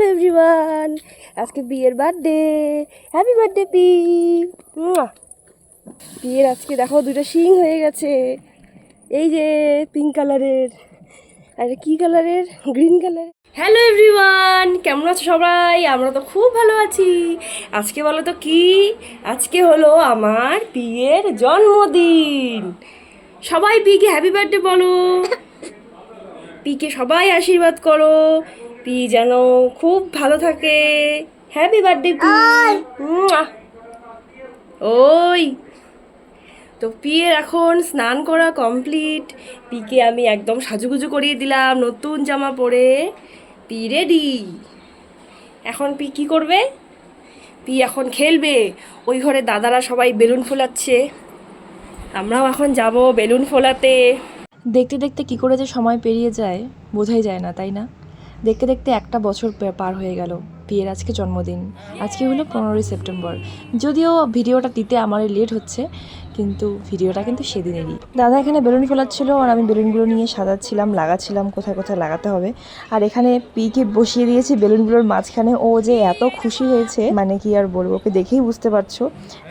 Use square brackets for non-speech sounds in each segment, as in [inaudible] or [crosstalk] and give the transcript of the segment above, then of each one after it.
Hello everyone, আজকে বিয়ের birthday happy birthday P বিয়ের আজকে দেখো দুটো শিং হয়ে গেছে। এই যে পিঙ্ক কালারের আর কি কালারের গ্রিন কালার হ্যালো এভরিওয়ান, কেমন আছো সবাই? আমরা তো খুব ভালো আছি। আজকে বলো তো কি? আজকে হলো আমার বিয়ের জন্মদিন। সবাই পিকে হ্যাপি বার্থডে বলো। পিকে সবাই আশীর্বাদ করো। পি যেন খুব ভালো থাকে। Happy birthday. ওই। তো পিয়ের এখন স্নান করা কমপ্লিট পিকে আমি একদম সাজুগুজু করিয়ে দিলাম নতুন জামা পরে। পি রেডি এখন পি কি করবে? পি এখন খেলবে। ওই ঘরে দাদারা সবাই বেলুন ফোলাচ্ছে। আমরাও এখন যাব বেলুন ফোলাতে। দেখতে দেখতে কি করে যে সময় পেরিয়ে যায় বোঝাই যায় না তাই না? দেখতে দেখতে একটা বছর পার হয়ে গেল। বিয়ের আজকে জন্মদিন। আজকে হলো পনেরোই সেপ্টেম্বর। যদিও ভিডিওটা দিতে আমার লেট হচ্ছে, কিন্তু ভিডিওটা কিন্তু সেদিনেরই। দাদা এখানে বেলুন ফোলাচ্ছিল আর আমি বেলুনগুলো নিয়ে সাজাচ্ছিলাম, লাগাচ্ছিলাম, কোথায় কোথায় লাগাতে হবে। আর এখানে পিকে বসিয়ে দিয়েছি বেলুনগুলোর মাঝখানে। ও যে এত খুশি হয়েছে মানে কি আর বলব, ওকে দেখেই বুঝতে পারছ।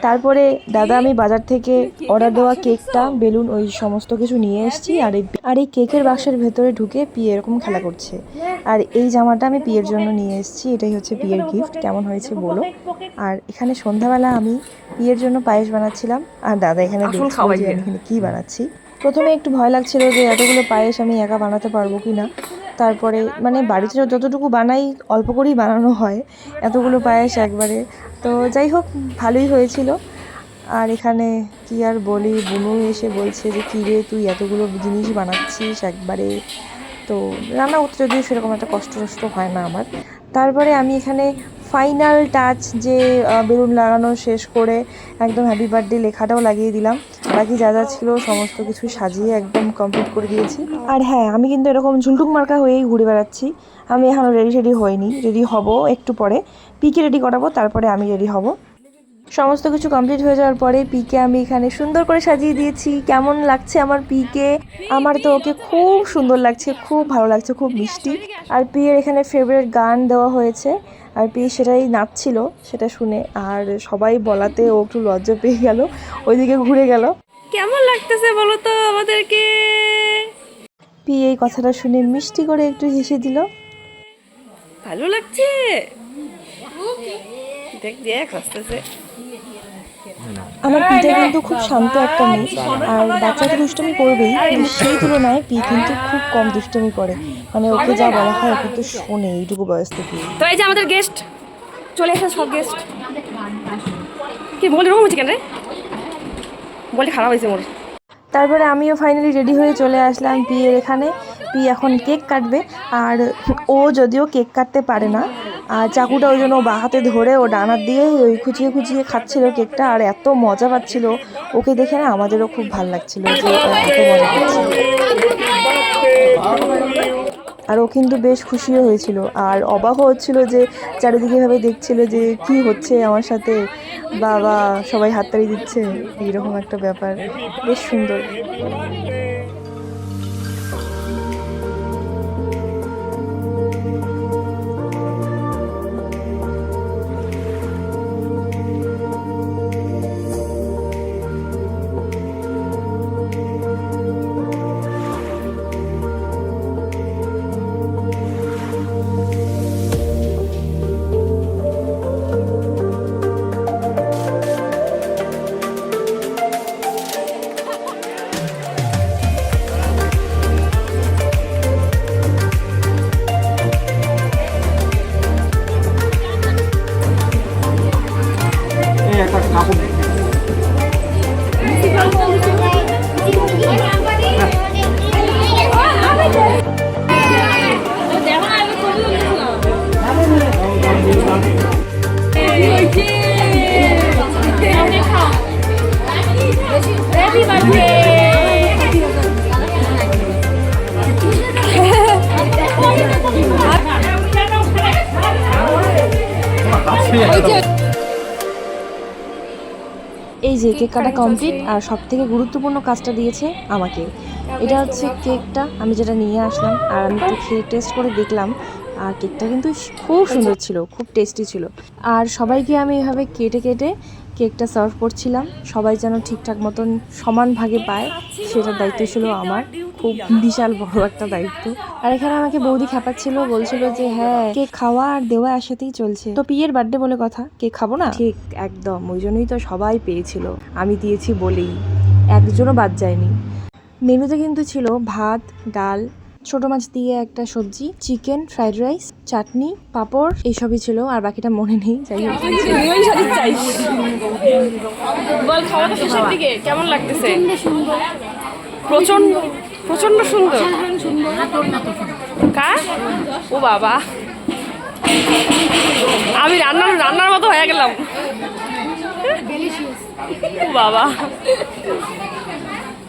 তারপরে দাদা আমি বাজার থেকে অর্ডার দেওয়া কেকটা, বেলুন, ওই সমস্ত কিছু নিয়ে এসেছি। আর এই আর এই কেকের বাক্সের ভেতরে ঢুকে পিয়ে এরকম খেলা করছে। আর এই জামাটা আমি পিয়ের জন্য নিয়ে এসেছি, এটাই হচ্ছে পিয়ের গিফট কেমন হয়েছে বলো। আর এখানে সন্ধ্যাবেলা আমি বিয়ের জন্য পায়েস বানাচ্ছিলাম। আর দাদা এখানে দিয়ে। এখানে কী বানাচ্ছি। প্রথমে একটু ভয় লাগছিল যে এতগুলো পায়েস আমি একা বানাতে পারব কি না তারপরে মানে বাড়িতে যতটুকু বানাই অল্প করেই বানানো হয় এতগুলো পায়েস একবারে। তো যাই হোক ভালোই হয়েছিল। আর এখানে কি আর বলি বুনু এসে বলছে যে কী রে তুই এতগুলো জিনিস বানাচ্ছিস একবারে? তো রান্না করতে যদিও সেরকম একটা কষ্ট টষ্ট হয় না আমার। তারপরে আমি এখানে ফাইনাল টাচ যে বেলুন লাগানো শেষ করে একদম হ্যাপি বার্থডে লেখাটাও লাগিয়ে দিলাম। বাকি যা যা ছিল সমস্ত কিছু সাজিয়ে একদম কমপ্লিট করে দিয়েছি। আর হ্যাঁ আমি কিন্তু এরকম ঝুলটুক মার্কা হয়েই ঘুরে বেড়াচ্ছি। আমি এখনও রেডি রেডি হইনি রেডি হব একটু পরে। পিকে রেডি করাবো, তারপরে আমি রেডি হব। সমস্ত কিছু কমপ্লিট হয়ে যাওয়ার পরে পিকে আমি এখানে সুন্দর করে সাজিয়ে দিয়েছি। কেমন লাগছে আমার পিকে আমার তো ওকে খুব সুন্দর লাগছে খুব ভালো লাগছে খুব মিষ্টি। আর পিয়ের এখানে ফেভারিট গান দেওয়া হয়েছে। আর পি সেটাই নাচছিল সেটা শুনে। আর সবাই বলাতে ও একটু লজ্জা পেয়ে গেল ওইদিকে ঘুরে গেল। কেমন লাগতেছে বলো তো আমাদেরকে? পি এই কথাটা শুনে মিষ্টি করে একটু হেসে দিল। ভালো লাগছে? দেখ দেখ হাসতেছে। আমার পিটা কিন্তু খুব শান্ত একটা মেয়ে আর বাচ্চা তো দুষ্টমি করবেই কিন্তু সেই তুলনায় পি কিন্তু খুব কম দুষ্টমি করে। মানে ওকে যা বলা হয় ও তো শোনে এইটুকু বয়স থেকে তো এই যে আমাদের গেস্ট চলে এসে সব গেস্ট কি বলে রকম হচ্ছে কেন রে? বলে খারাপ হয়েছে মোর তারপরে আমিও ফাইনালি রেডি হয়ে চলে আসলাম পিয়ের এখানে। পি এখন কেক কাটবে আর ও যদিও কেক কাটতে পারে না আর চাকুটা ওই জন্য বাঁ হাতে ধরে ও ডানার দিয়ে ওই খুঁচিয়ে খুঁচিয়ে খাচ্ছিল কেকটা আর এত মজা পাচ্ছিল। ওকে দেখে না আমাদেরও খুব ভালো লাগছিল যে এত মজা পাচ্ছিল। আর ও কিন্তু বেশ খুশিও হয়েছিল। আর অবাকও হচ্ছিল যে চারিদিকে ভাবে দেখছিল যে কি হচ্ছে আমার সাথে। বাবা, সবাই হাততালি দিচ্ছে, এইরকম একটা ব্যাপার। বেশ সুন্দর। এই যে কেক কাটা কমপ্লিট আর সব থেকে গুরুত্বপূর্ণ কাজটা দিয়েছে আমাকে। এটা হচ্ছে কেকটা আমি যেটা নিয়ে আসলাম আর আমি একটু খেয়ে টেস্ট করে দেখলাম আর কেকটা কিন্তু খুব সুন্দর ছিল খুব টেস্টি ছিল। আর সবাইকে আমি এভাবে কেটে কেটে কেকটা সার্ভ করছিলাম। সবাই যেন ঠিকঠাক মতন সমান ভাগে পায়, সেটার দায়িত্ব ছিল আমার। খুব বিশাল বড় একটা দায়িত্ব। আর এখানে আমাকে বৌদি খেপাচ্ছিল, বলছিল যে হ্যাঁ কেক খাওয়া আর দেওয়া একসাথেই চলছে। তো পিয়ের বার্থডে বলে কথা, কেক খাব না? ঠিক, একদম। ওই জন্যই তো সবাই পেয়েছিল। আমি দিয়েছি বলেই। একজনও বাদ যায়নি। মেনুতে কিন্তু ছিল ভাত, ডাল, ছোট মাছ দিয়ে একটা সবজি, চিকেন, ফ্রাইড রাইস চাটনি, পাঁপড়, এইসবই ছিল, আর বাকিটা মনে নেই, যাই হোক। বল দিকে, কেমন লাগতেছে? প্রচণ্ড প্রচণ্ড সুন্দর। কার? ও বাবা। আমি রান্নার রান্নার মতো হয়ে গেলাম। ও বাবা।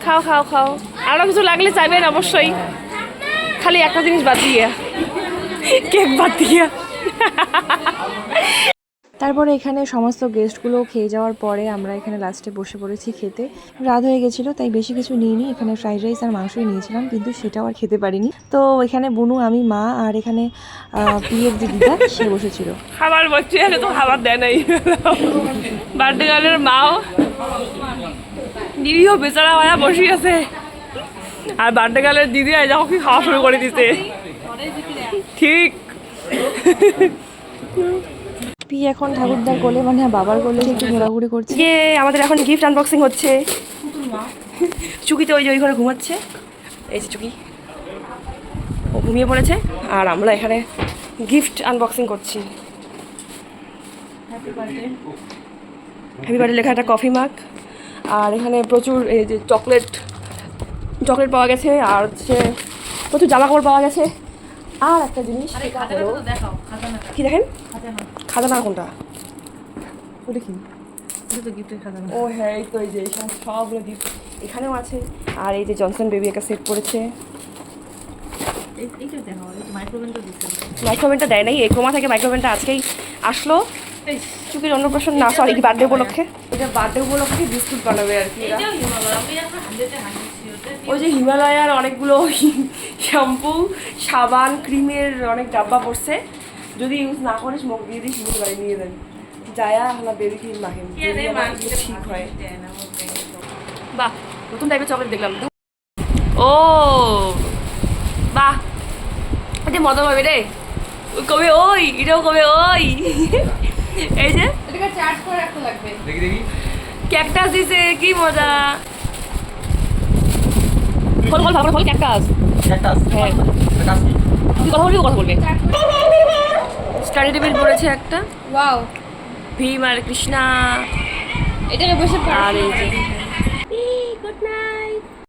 খাও খাও খাও। আরও কিছু লাগলে চাইবেন অবশ্যই। খালি একটা জিনিস বাদ দিয়ে। কেক বাদ দিয়ে। তারপরে এখানে সমস্ত গেস্টগুলো খেয়ে যাওয়ার পরে আমরা এখানে লাস্টে বসে পড়েছি খেতে। রাত হয়ে গেছিল তাই বেশি কিছু নিইনি। এখানে ফ্রাইড রাইস আর মাংসই নিয়েছিলাম কিন্তু সেটাও আর খেতে পারিনি। তো এখানে বুনু আমি মা আর এখানে পিয়ের যে সে বসেছিল। খাবার বসছে তো খাবার দেয় নাই। বার্থডে গার্লের মাও। দিদিও বেচারা হয়ে বসে আছে। আর বার্থডে গার্লের দিদি আজ কি খাওয়া শুরু করে দিতে ঠিক। পি এখন ঠাকুরদার কোলে? মানে বাবার কোলে একটু ঘোরাঘুরি করছে। ইয়ে আমাদের এখন গিফট আনবক্সিং হচ্ছে। চুকি তো ওই যে ওই ঘরে ঘুমাচ্ছে। এই যে চুকি। ও ঘুমিয়ে পড়েছে। আর আমরা এখানে গিফট আনবক্সিং করছি। হ্যাপি বার্থডে লেখা একটা কফি মাগ আর এখানে প্রচুর এই যে চকলেট চকলেট পাওয়া গেছে। আর হচ্ছে প্রচুর জামা কাপড় পাওয়া গেছে। আর একটা জিনিস সেটা হলো কি দেখেন? খাজানা। কোনটা? ওটা কি? ও হ্যাঁ এই তো এই যে সবগুলো গিফট এখানেও আছে। আর এই যে জনসন বেবি একটা সেট পড়েছে। মাইক্রোভেনটা দেয় নাই এই ক্রোমা থেকে মাইক্রোভেনটা আজকেই আসলো। চুপির অন্নপ্রাশন না সরি বার্থডে উপলক্ষে? এটা বার্থডে উপলক্ষে বিস্কুট বানাবে আর কি ওই যে হিমালয়ার অনেকগুলো [laughs] শ্যাম্পু সাবান ক্রিমের অনেক ডাব্বা পড়ছে। যদি ইউজ না করিস মুখ দিয়ে দিস মুখ বাড়ি নিয়ে যাবি। যায়া হলা বেবি ক্রিম মাখেন ঠিক হয়। বাহ নতুন টাইপের চকলেট দেখলাম। ও বাহ। এটা মজা পাবে রে। কবে ওই এটাও কবে ওই। [laughs] এই যে। দেখি দেখি। ক্যাকটাস দিছে কি মজা। ফল ফল ফল ফল ক্যাকটাস ক্যাকটাস হ্যাঁ। ক্যাকটাস কি? তুই কথা বলবি কথা বলবি। স্টাডি টেবিল পড়েছে একটা। ওয়াও ভীম আর কৃষ্ণা। এটাকে বসে আর এই যে।